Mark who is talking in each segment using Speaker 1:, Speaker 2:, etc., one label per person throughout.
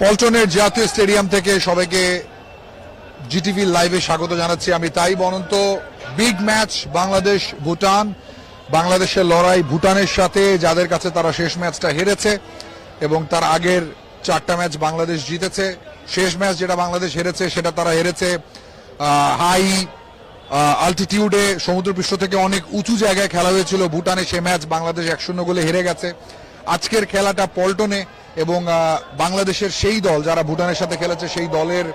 Speaker 1: পল্টনের জাতীয় স্টেডিয়াম থেকে সবাইকে জিটিভি লাইভে স্বাগত জানাচ্ছি আমি তাই বনন্ত। Big match Bangladesh Bhutan. বাংলাদেশের লড়াই ভুটানের সাথে, যাদের কাছে তারা শেষ ম্যাচটা হেরেছে এবং তার আগের চারটা ম্যাচ বাংলাদেশ জিতেছে। শেষ ম্যাচ যেটা বাংলাদেশ হেরেছে, সেটা তারা হেরেছে হাই আলটিটিউডে সমুদ্রপৃষ্ঠ থেকে অনেক উঁচু জায়গায় খেলা হয়েছিল। ভুটানে সে ম্যাচ বাংলাদেশ এক শূন্য গোলে হেরে গেছে। আজকের খেলাটা পল্টনে। এবং বাংলাদেশের সেই দল যারা ভুটানের সাথে খেলেছে, সেই দলের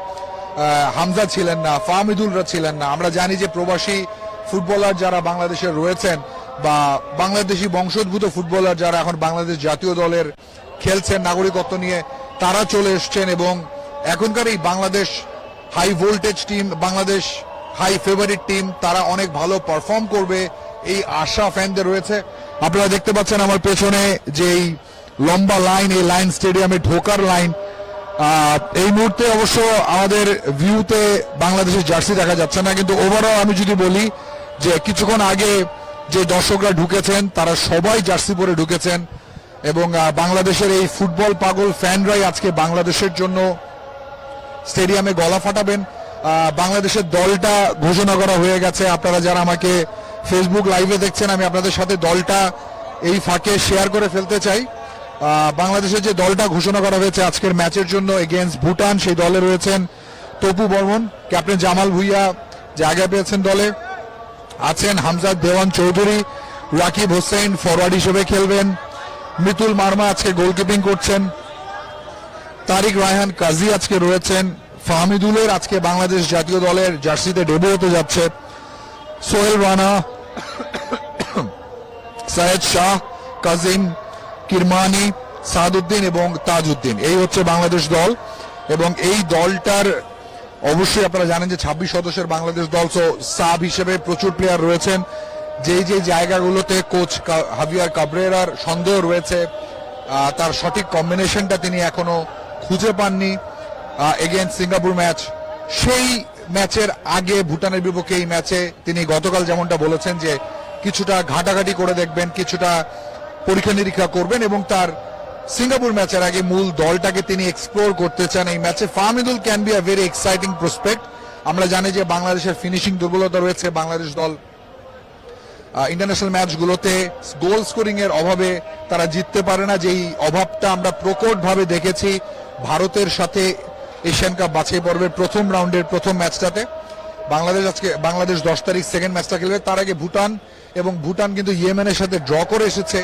Speaker 1: হামজা ছিলেন না, ফাহমিদুলরা ছিলেন না। আমরা জানি যে প্রবাসী ফুটবলার যারা বাংলাদেশের রয়েছেন বা বাংলাদেশি বংশোদ্ভূত ফুটবলার যারা এখন বাংলাদেশ জাতীয় দলের খেলছেন, নাগরিকত্ব নিয়ে, তারা চলে এসছেন এবং এখনকার এই Bangladesh high voltage team Bangladesh high favourite team তারা অনেক ভালো পারফর্ম করবে, এই আশা ফ্যানদের রয়েছে। আপনারা দেখতে পাচ্ছেন আমার পেছনে যে এই লম্বা লাইন, এই লাইন স্টেডিয়ামে ঢোকার লাইন। এই মুহূর্তে অবশ্য আমাদের ভিউতে বাংলাদেশের জার্সি দেখা যাচ্ছে না, কিন্তু ওভারঅল আমি যদি বলি যে কিছুক্ষণ আগে যে দর্শকরা ঢুকেছেন, তারা সবাই জার্সি পরে ঢুকেছেন এবং বাংলাদেশের এই ফুটবল পাগল ফ্যানরাই আজকে বাংলাদেশের জন্য স্টেডিয়ামে গলা ফাটাবেন। বাংলাদেশের দলটা ঘোষণা করা হয়ে গেছে। আপনারা যারা আমাকে ফেসবুক লাইভে দেখছেন, আমি আপনাদের সাথে দলটা এই ফাঁকে শেয়ার করে ফেলতে চাই। বাংলাদেশের যে দলটা ঘোষণা করা হয়েছে আজকের ম্যাচের জন্য এগেনস্ট ভুটান, সেই দলে রয়েছেন তপু বর্মন, ক্যাপ্টেন জামাল ভুইয়া জায়গা পেয়েছেন দলে আছেন হামজাদ দেওয়ান চৌধুরী, রাকিব হোসেন ফরওয়ার্ড হিসেবে খেলবেন, মিতুল মার্মা আজকে গোলকিপিং করছেন, তারিক রায়হান কাজী আজকে রয়েছেন, ফাহমিদুলের আজকে বাংলাদেশ জাতীয় দলের জার্সিতে ডেবু হতে যাচ্ছে, সোহেল রানা, সায়েদ শাহ কাজিম কিরমানি সাদউদ্দিন এবং তাজউদ্দিন। এই হচ্ছে বাংলাদেশ দল এবং এই দলটার অবশ্যই আপনারা জানেন যে ছাব্বিশ সদস্যের বাংলাদেশ দল সো সাব হিসেবে প্রচুর প্লেয়ার রয়েছেন। যেই যে জায়গাগুলোতে কোচ হাভিয়ার কাবরেরার সন্দেহ রয়েছে তার সঠিক কম্বিনেশনটা তিনি এখনও খুঁজে পাননি এগেন্স্ট সিঙ্গাপুর ম্যাচ সেই ম্যাচের আগে ভুটানের বিপক্ষে এই ম্যাচে তিনি গতকাল যেমনটা বলেছেন যে কিছুটা ঘাটাঘাটি করে দেখবেন, কিছুটা পরীক্ষা নিরীক্ষা করবেন এবং তার সিঙ্গাপুর ম্যাচের আগে মূল দলটাকে তিনি এক্সপ্লোর করতে চান এই ম্যাচে। Fahmidul can be a very exciting prospect আমরা জানি যে বাংলাদেশের ফিনিশিং দুর্বলতা রয়েছে। বাংলাদেশ দল ইন্টারন্যাশনাল ম্যাচগুলোতে গোল স্কোরিং এর অভাবে তারা জিততে পারে না, যেই অভাবটা আমরা প্রকট ভাবে দেখেছি ভারতের সাথে এশিয়ান কাপ বাছাই পর্বের প্রথম রাউন্ডের প্রথম ম্যাচটাতে। বাংলাদেশ আজকে, বাংলাদেশ দশ তারিখ সেকেন্ড ম্যাচটা খেলবে। তার আগে ভুটান এবং ভুটান কিন্তু ইয়েমেনের সাথে ড্র করে এসেছে।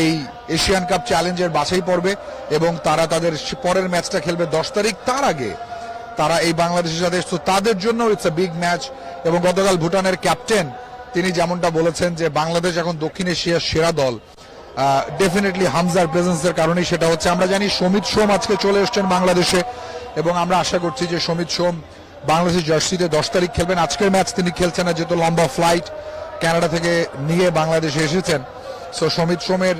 Speaker 1: এই এশিয়ান কাপ চ্যালেঞ্জের বাছাই পর্বে এবং তারা তাদের পরের ম্যাচটা খেলবে দশ তারিখ। তার আগে তারা এই বাংলাদেশের সাথে তো তাদের জন্য ইটস এ বিগ ম্যাচ এবং গতকাল ভুটানের ক্যাপ্টেন তিনি যেমনটা বলেছেন যে বাংলাদেশ এখন দক্ষিণ এশিয়ার সেরা দল। ডেফিনেটলি হামজার প্রেজেন্সের কারণেই সেটা হচ্ছে। আমরা জানি সমিত সোম আজকে চলে এসছেন বাংলাদেশে এবং আমরা আশা করছি যে সমিত সোম বাংলাদেশের জার্সিতে দশ তারিখ খেলবেন। আজকের ম্যাচ তিনি খেলছেন না, যেহেতু লম্বা ফ্লাইট কানাডা থেকে নিয়ে বাংলাদেশে এসেছেন। সো সমিত সোমের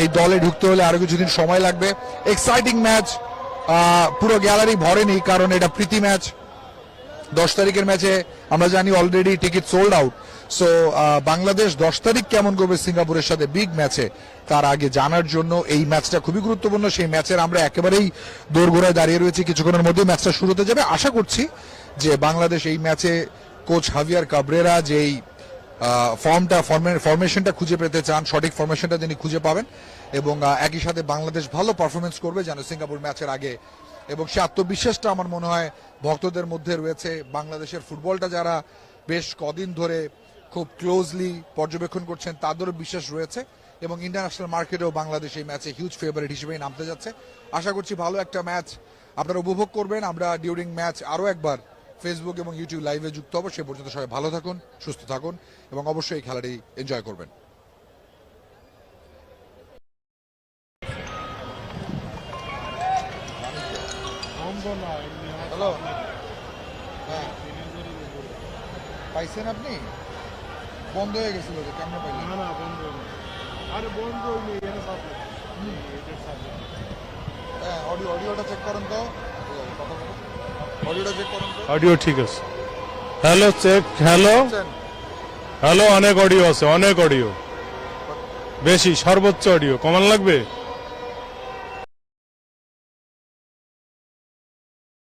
Speaker 1: এই দলে ঢুকতে হলে আরও কিছুদিন সময় লাগবে। এক্সাইটিং ম্যাচ পুরো গ্যালারি ভরেনি, কারণ এটা প্রীতি ম্যাচ দশ তারিখের ম্যাচে আমরা জানি already ticket sold out so Bangladesh দশ তারিখ কেমন করবে সিঙ্গাপুরের সাথে বিগ ম্যাচে তার আগে জানার জন্য এই ম্যাচটা খুবই গুরুত্বপূর্ণ। সেই ম্যাচের আমরা একেবারেই দোরগোড়ায় দাঁড়িয়ে রয়েছি, কিছুক্ষণের মধ্যে ম্যাচটা শুরু হতে যাবে। আশা করছি যে বাংলাদেশ এই ম্যাচে কোচ হাভিয়ার কাবরেরা যেই ফর্মটা ফরমেশনটা খুঁজে পেতে চান, সঠিক ফরমেশনটা তিনি খুঁজে পাবেন এবং একই সাথে বাংলাদেশ ভালো পারফরমেন্স করবে যেন সিঙ্গাপুর ম্যাচের আগে। এবং সে আত্মবিশ্বাসটা আমার মনে হয় ভক্তদের মধ্যে রয়েছে। বাংলাদেশের ফুটবলটা যারা বেশ কদিন ধরে খুব ক্লোজলি পর্যবেক্ষণ করছেন, তাদেরও বিশ্বাস রয়েছে এবং ইন্টারন্যাশনাল মার্কেটেও বাংলাদেশ এই ম্যাচে হিউজ ফেভারিট হিসেবেই নামতে যাচ্ছে। আশা করছি ভালো একটা ম্যাচ আপনারা উপভোগ করবেন। আমরা ডিউরিং ম্যাচ আরও একবার ফেসবুক এবং ইউটিউব লাইভে যুক্ত হব। সে পর্যন্ত সবাই ভালো থাকুন সুস্থ থাকুন এবং অবশ্যই এই খেলাটি এনজয় করবেন। হ্যালো হ্যাঁ। পাইছেন আপনি? বন্ধ হয়ে গেছিল যে কেমন পাইলেন?
Speaker 2: না না বন্ধ আরে বন্ধ হয়নি এখানে সাপ্লাই
Speaker 1: হ্যাঁ অডিও অডিওটা চেক করেন তো অডিওটা চেক করেন তো
Speaker 2: অডিও ঠিক আছে। হ্যালো চেক হ্যালো হ্যালো অনেক অডিও আছে অনেক অডিও বেশি সর্বোচ্চ অডিও কমান লাগবে?